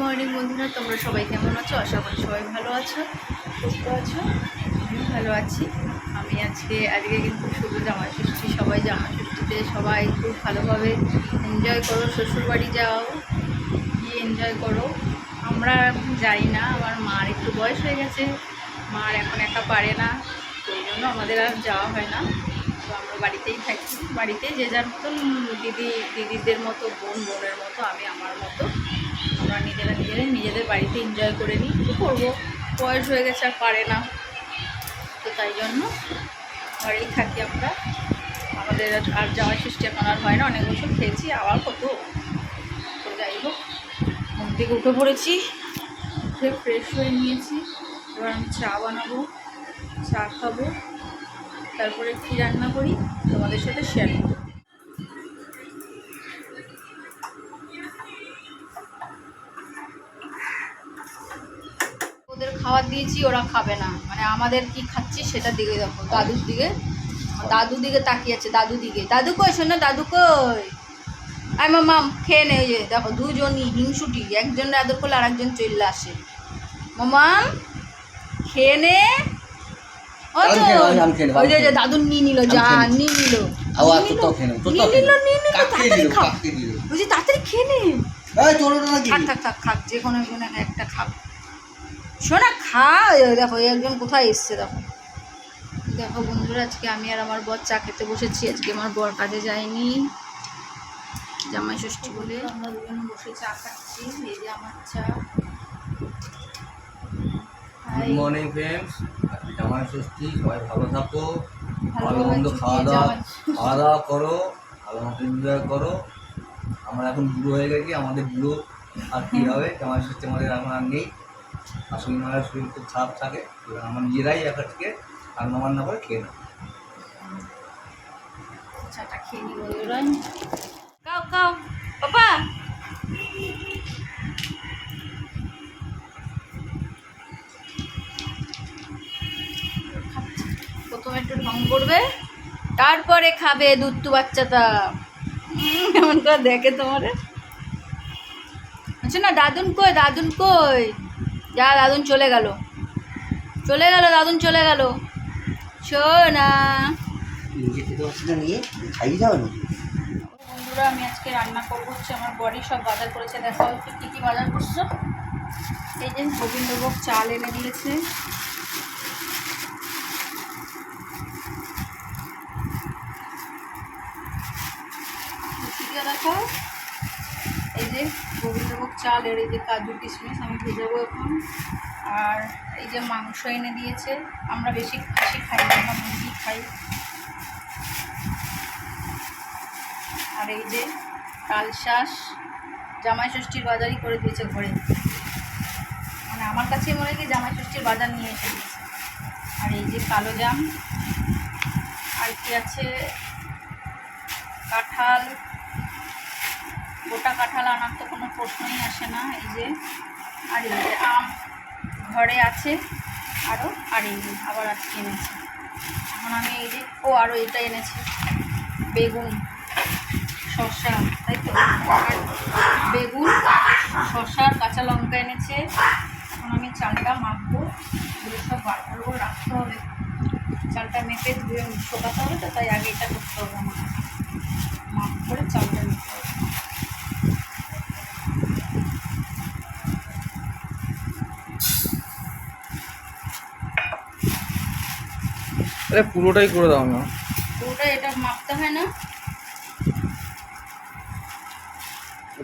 Morning বন্ধুরা। তোমরা সবাই কেমন আছো? আশা করি সবাই ভালো আছো। সুস্থ আছো? আমিও ভালো আছি। আমি আজকে আজকে কিন্তু শুধু জামা ষষ্ঠী, সবাই জামা ষষ্ঠীতে সবাই খুব ভালোভাবে এনজয় করো। শ্বশুরবাড়ি যাও, গিয়ে এনজয় করো। আমরা যাই না, আমার মার একটু বয়স হয়ে গেছে। মার এখন একা পারে না এই জন্য আমাদের আর যাওয়া হয় না। তো আমরা বাড়িতেই থাকি। বাড়িতে যে যার মতন দিদি, দিদিদের মতো, বোন, বোনের মতো, আমি আমার মতো। আমরা নিজেরা নিজেরাই নিজেদের বাড়িতে এনজয় করে নিই। কী করব? বয়স হয়ে গেছে আর পারে না। তো তাই জন্য ঘরেই থাকি আমরা। আমাদের আর যাওয়ার সৃষ্টি এখন আর হয় না। অনেক বছর খেয়েছি, আবার কত? তো যাই হোক, ঘুম থেকে উঠে পড়েছি। উঠে ফ্রেশ হয়ে নিয়েছি। এবার আমি চা বানাবো, চা খাব। তারপরে কী রান্না করি, তোমাদের সাথে শেয়ার করব। দিয়েছি ওরা খাবে না। মানে আমাদের কি খাচ্ছি সেটা দিকে দেখো দাদুর দিকে। দাদু দিকে তাকিয়ে আছে দাদু দিকে। দাদু কই শোনো দাদু কই? আই মাম খেয়ে নে যে দেখো দুজনই হিংসুটি একজন আদর করলে আর একজন চলে আসে। মামাম খেয়ে নে। দাদু নিয়ে নিল আমি যা নিয়ে নিল। তাড়াতাড়ি খেয়ে নে? থাক থাক থাক যে কোনো একটা খাক শোনা খা দেখো একজন কোথায় এসছে দেখো। দেখো বন্ধুরা আজকে আমি আর আমার বর চা খেতে বসেছি আজকে আমার বর কাজে যায়নি। জামাই ষষ্ঠী বলে। আমরা দুজন বসে চা খাচ্ছি এই যে আমার চা। গুড মর্নিং ফ্রেন্ডস জামাই ষষ্ঠী সবাই ভালো থাকো। ভালো ভালো মন্দ খাওয়া দাওয়া খাওয়া দাওয়া করো ভালো মতো এনজয় করো। আমরা এখন বুড়ো হয়ে গেছি আমাদের বুড়ো আর কী হবে? জামাই ষষ্ঠী আমাদের এখন আর নেই। আসলে আমার শরীর খুব খারাপ থাকে আমরা নিজেরাই এক থেকে রান্না বান্না করে খেয়ে নেব। পাপা। প্রথমে একটু ঢং করবে, তারপরে খাবে দুধটু বাচ্চাটা। কেমন করে দেখে তোমারে। আচ্ছা না, দাদুন কই দাদুন কই? যা, দাদুন চলে গেল। চলে গেল, দাদুন চলে গেল। না বন্ধুরা, আমি আজকে রান্না করব হচ্ছে আমার বডি, সব বাজার করেছে, দেখা হচ্ছে কী কী বাজার করছ। এই যে গোবিন্দভোগ চাল এনে দিয়েছে। দেখো, এই যে গোবিন্দভোগ চাল এর এই যে কাজু, কিশমিশ আমি ভেজাবো এখন। আর এই যে মাংস এনে দিয়েছে, আমরা বেশি খাসি খাই আমরা মুরগি খাই। আর এই যে তাল জামাই ষষ্ঠীর বাজারই করে দিয়েছে ঘরে। মানে আমার কাছে মনে হয় কি জামাই ষষ্ঠীর বাজার নিয়ে এসে দিয়েছে। আর এই যে কালো জাম, আর কি আছে? কাঁঠাল গোটা কাঁঠাল আনার তো কোনো প্রশ্নই আসে না, এই যে আর এই যে আম ঘরে আছে আরও আর এই আবার আজকে এনেছি। এখন আমি এই যে, ও আরও এটা এনেছি, বেগুন, শসা, তাই তো? বেগুন আর কাঁচা লঙ্কা এনেছে। এখন আমি চালটা মাখবো, ধুয়ে সব বাটার উপর রাখতে হবে। চালটা মেপে ধুয়ে শোকাতে হবে তো, তাই আগে এটা করতে হবে আমার। মাখ করে চালটা নিতে আরে পুরোটাই করে দাও না। পুরোটা এটা মাপতে হয় না।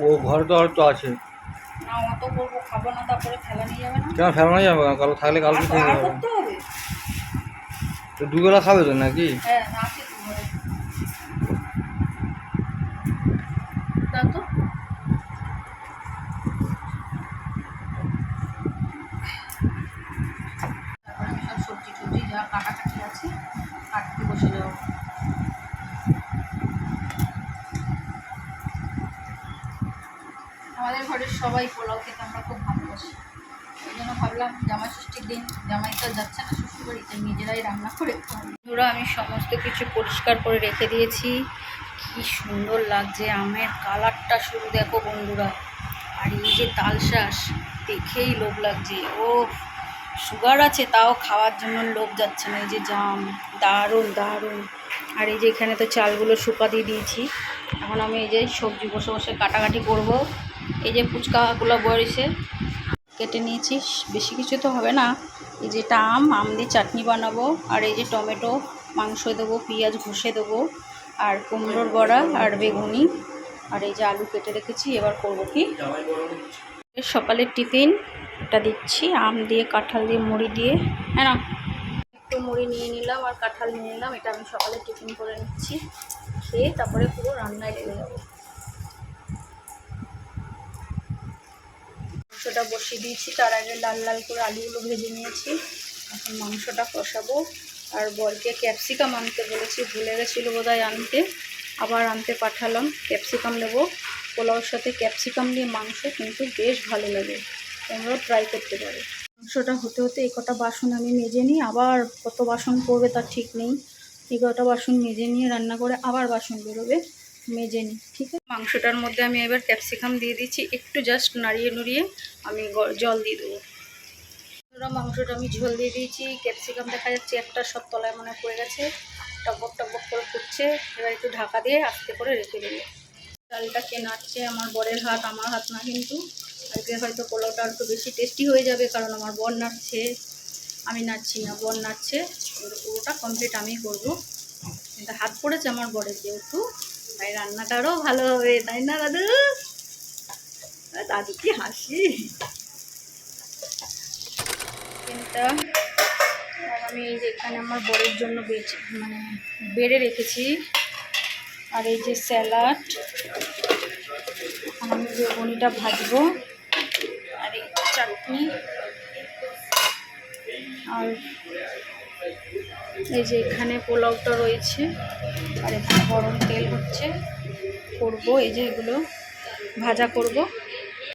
ও ঘরে তো আর তো আছে। না অত করব খাব না তারপরে ফেলা যাবে না। কেন ফেলানো যাবে না? কালো থাকলে কালকে আর- খেয়ে যাবে তো দুবেলা খাবে তো নাকি? হ্যাঁ আছে তো ঘরে তা তো তারপরে আমি সব সবজি টবজি যা কাটাকাটি আছে কাটতে বসে যাব আমাদের ঘরের সবাই পোলাও খেতে আমরা খুব ভালোবাসি। ওই জন্য ভাবলাম জামাই ষষ্ঠীর দিন, জামাই তো যাচ্ছে না শ্বশুরবাড়িতে, নিজেরাই রান্না করে। বন্ধুরা, আমি সমস্ত কিছু পরিষ্কার করে রেখে দিয়েছি। কি সুন্দর লাগছে আমের কালারটা শুরু দেখো বন্ধুরা। আর এই যে তাল শাঁস, দেখেই লোভ লাগছে। ও সুগার আছে, তাও খাওয়ার জন্য লোভ যাচ্ছে না। এই যে জাম, দারুণ দারুণ। আর এই যে এখানে তো চালগুলো শুকা দিয়ে দিয়েছি। এখন আমি এই যে সবজি বসে বসে কাটাকাটি করব। এই যে ফুচকাগুলো বয়সে কেটে নিয়েছি। বেশি কিছু তো হবে না। এই যে এটা আম আম দিয়ে চাটনি বানাবো, আর এই যে টমেটো, মাংস দেবো, পেঁয়াজ ঘষে দেবো, আর কুমড়োর বড়া, আর বেগুনি, আর এই যে আলু কেটে রেখেছি। এবার করব কি? সকালের টিফিন, এটা দিচ্ছি। আম দিয়ে, কাঁঠাল দিয়ে, মুড়ি দিয়ে। হ্যাঁ না? একটু মুড়ি নিয়ে নিলাম আর কাঁঠাল নিয়ে নিলাম। এটা আমি সকালে টিফিন করে নিচ্ছি। খেয়ে তারপরে পুরো রান্নায় লেগে যাব। মাংসটা বসিয়ে দিয়েছি। তার আগে লাল লাল করে আলুগুলো ভেজে নিয়েছি। এখন মাংসটা কষাবো। আর বরকে ক্যাপসিকাম আনতে বলেছি, ভুলে গেছিল বোধহয় আনতে। আবার আনতে পাঠালাম। ক্যাপসিকাম নেব পোলাওর সাথে ক্যাপসিকাম দিয়ে মাংস কিন্তু বেশ ভালো লাগে। তোমরাও ট্রাই করতে পারো। মাংসটা হতে হতে এই কটা বাসন আমি মেজে নিই। আবার কত বাসন পড়বে তার ঠিক নেই। এই কটা বাসন মেজে নিয়ে রান্না করে আবার বাসন বেরোবে। মেজে নিই ঠিক আছে? মাংসটার মধ্যে আমি এবার ক্যাপসিকাম দিয়ে দিচ্ছি, একটু জাস্ট নাড়িয়ে নুড়িয়ে আমি জল দিয়ে দেবো। মাংসটা আমি ঝোল দিয়ে দিয়েছি, ক্যাপসিকাম দেখা যাচ্ছে একটা সব তলায় মনে পড়ে গেছে, টকবক টকবক করে ফুটছে, এবার একটু ঢাকা দিয়ে আস্তে করে রেখে দেবো। ডালটা কে নাড়ছে, আমার বরের হাত, আমার হাত না কিন্তু, আজকে হয়তো পোলাওটা একটু বেশি টেস্টি হয়ে যাবে, কারণ আমার বর নাড়ছে। আমি নাড়ছি না, বর কিন্তু পুরোটা কমপ্লিট আমি করব। কিন্তু হাত পড়েছে আমার বরের যেহেতু তাই রান্নাটা আরও ভালো হবে, তাই না দাদু? দাদু কি হাসি? আমি এই যে এখানে আমার বরের জন্য বেছে মানে বেড়ে রেখেছি। আর এই যে স্যালাড। আমি বেগুনিটা ভাজবো, আর এই চাটনি। আর এই যে এখানে পোলাওটা রয়েছে। আর এখানে গরম তেল হচ্ছে। করব এই যে এগুলো ভাজা করব।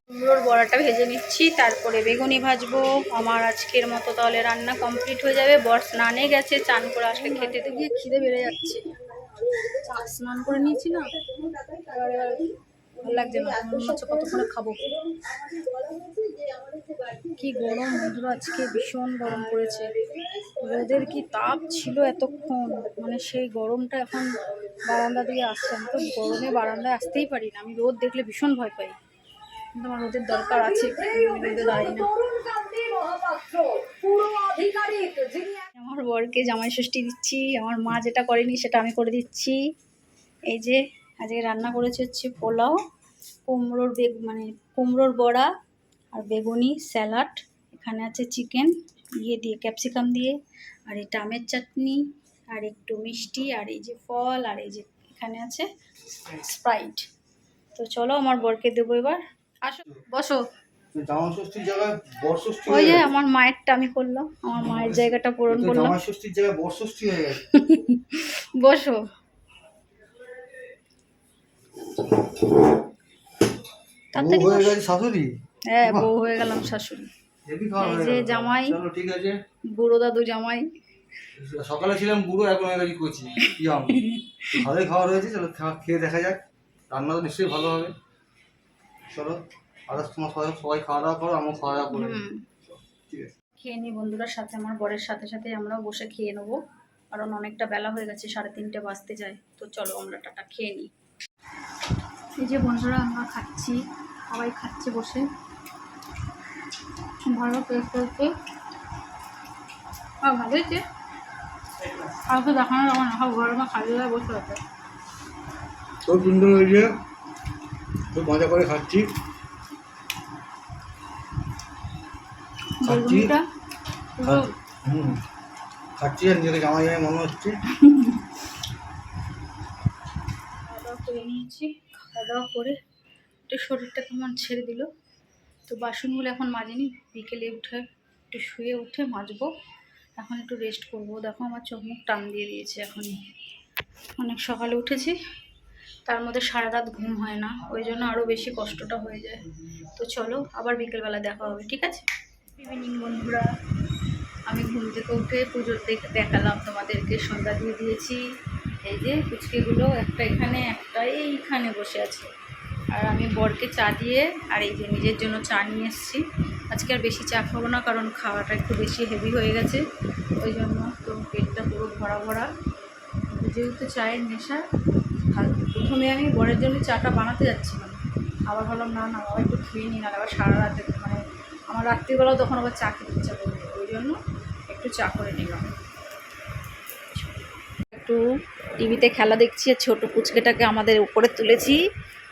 কুমড়োর বড়াটা ভেজে নিচ্ছি তারপরে বেগুনি ভাজবো। আমার আজকের মতো তাহলে রান্না কমপ্লিট হয়ে যাবে। বর স্নানে গেছে চান করে আসলে খেতে গিয়ে খিদে বেড়ে যাচ্ছে। স্নান করে নিয়েছি না? ভালো লাগছে না। মনে হচ্ছে কতক্ষণে খাব। কি গরম বন্ধুরা, আজকে ভীষণ গরম পড়েছে। রোদের কি তাপ ছিল এতক্ষণ? মানে সেই গরমটা এখন বারান্দা দিয়ে আসছে। আমি তো গরমে বারান্দায় আসতেই পারি না। আমি রোদ দেখলে ভীষণ ভয় পাই। কিন্তু আমার রোদের দরকার আছে। না। আমার বরকে জামাই ষষ্ঠী দিচ্ছি। আমার মা যেটা করেনি সেটা আমি করে দিচ্ছি। এই যে আজকে রান্না করেছে হচ্ছে পোলাও কুমড়োর বেগ মানে কুমড়োর বড়া আর বেগুনি স্যালাড। এখানে আছে চিকেন ইয়ে দিয়ে ক্যাপসিকাম দিয়ে আর এই টামের চাটনি আর একটু মিষ্টি আর এই যে ফল আর এই যে এখানে আছে স্প্রাইট। তো চলো আমার বরকে দেবো এবার। আসো বসো। ওই যে আমার মায়েরটা আমি করলাম আমার মায়ের জায়গাটা পূরণ করলাম। বসো। তাড়াতাড়ি হয়ে বসো। গেছে শাশুড়ি? হ্যাঁ বউ হয়ে গেলাম শাশুড়ি। এই যে জামাই। চলো ঠিক আছে। বুড়ো দাদু জামাই। সকালে ছিলাম বুড়ো এখন হয়ে গেছি কচি ইয়াম ভালোই খাওয়া রয়েছে চলো খেয়ে দেখা যাক। রান্না তো নিশ্চয়ই ভালো হবে। চলো আদার্স তোমার সবাই সবাই খাওয়া দাওয়া করো আমার খাওয়া দাওয়া করে ঠিক আছে। খেয়ে নিই বন্ধুরার সাথে আমার বরের সাথে সাথে আমরাও বসে খেয়ে নেব। কারণ অনেকটা বেলা হয়ে গেছে সাড়ে তিনটে বাজতে যায়। তো চলো আমরা টাটা খেয়ে নিই। এই যে বন্ধুরা আমরা খাচ্ছি সবাই খাচ্ছে বসে। ভালো টেস্ট হচ্ছে আর ভালো হয়েছে? আর তো দেখানো যাবে না সব ঘরে খালি হয়ে বসে আছে। খুব সুন্দর হয়েছে। খুব মজা করে খাচ্ছি। খাচ্ছি। আর নিজেকে জামা জামাই মনে হচ্ছে। দাওয়া করে একটু শরীরটা কেমন ছেড়ে দিল। তো বাসনগুলো এখন মাজিনি, বিকেলে উঠে একটু শুয়ে উঠে মাজবো। এখন একটু রেস্ট করব। দেখো আমার চোখ মুখ টান দিয়ে দিয়েছে এখনই অনেক সকালে উঠেছি, তার মধ্যে সারা রাত ঘুম হয় না, ওই জন্য আরও বেশি কষ্টটা হয়ে যায়। তো চলো, আবার বিকেলবেলা দেখা হবে, ঠিক আছে? ইভিনিং বন্ধুরা। আমি ঘুম থেকে উঠে পুজোর দেখ- দেখালাম তোমাদেরকে, সন্ধ্যা দিয়ে দিয়েছি। এই যে কুচকিগুলো একটা এখানে একটা এইখানে বসে আছে। আর আমি বরকে চা দিয়ে আর এই যে নিজের জন্য চা নিয়ে এসেছি। আজকে আর বেশি চা খাব না, কারণ খাওয়াটা একটু বেশি হেভি হয়ে গেছে। ওই জন্য তো পেটটা পুরো ভরা ভরা। যেহেতু চায়ের নেশা প্রথমে আমি বরের জন্য চাটা বানাতে যাচ্ছিলাম। আবার ভাবলাম, না না আবার একটু খেয়ে নিই না আবার সারা রাতে মানে আমার রাত্রিবেলাও তখন আবার চা খেতে ইচ্ছা করবে। ওই জন্য একটু চা করে নিলাম। একটু টিভিতে খেলা দেখছি আর ছোটো পুচকেটাকে আমাদের উপরে তুলেছি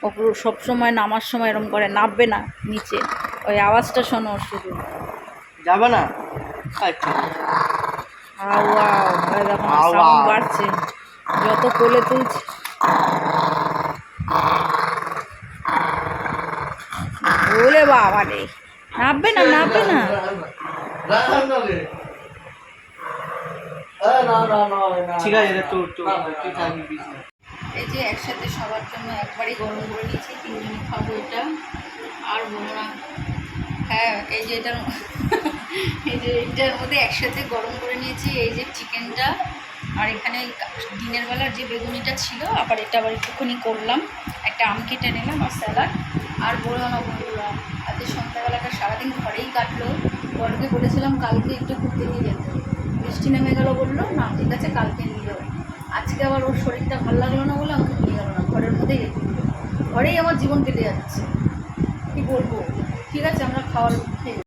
ওপর সবসময় নামার সময় এরম করে নামবে না নিচে ওই আওয়াজটা শোনো শুধু যাবে না আচ্ছা। বাড়ছে যত কোলে তুলছে ওরে বাবা রে নামবে না নামবে না ঠিক আছে এটা তোর তোর তুই থাকবি busy। এই যে একসাথে সবার জন্য একবারই গরম করে নিয়েছি তিনজনে খাব এটা। আর বলো না। হ্যাঁ এই যে এটার এই যে এটার মধ্যে একসাথে গরম করে নিয়েছি এই যে চিকেনটা। আর এখানে দিনের বেলার যে বেগুনিটা ছিল আবার এটা আবার একটুখানি করলাম। একটা আম কেটে নিলাম আর স্যালাড। আর বলো না বন্ধুরা আজকে সন্ধ্যাবেলাটা সারাদিন ঘরেই কাটলো। বরকে বলেছিলাম কালকে একটু ঘুরতে নিয়ে যেতে। বৃষ্টি নেমে গেল বলল, না, ঠিক আছে, কালকে নিয়ে যাব। আজকে আবার ওর শরীরটা ভালো লাগল না বলে আমাকে নিয়ে গেলো না, ঘরের মধ্যেই। ঘরেই আমার জীবন কেটে যাচ্ছে। কি বলব? ঠিক আছে, আমরা খাওয়ার খেয়ে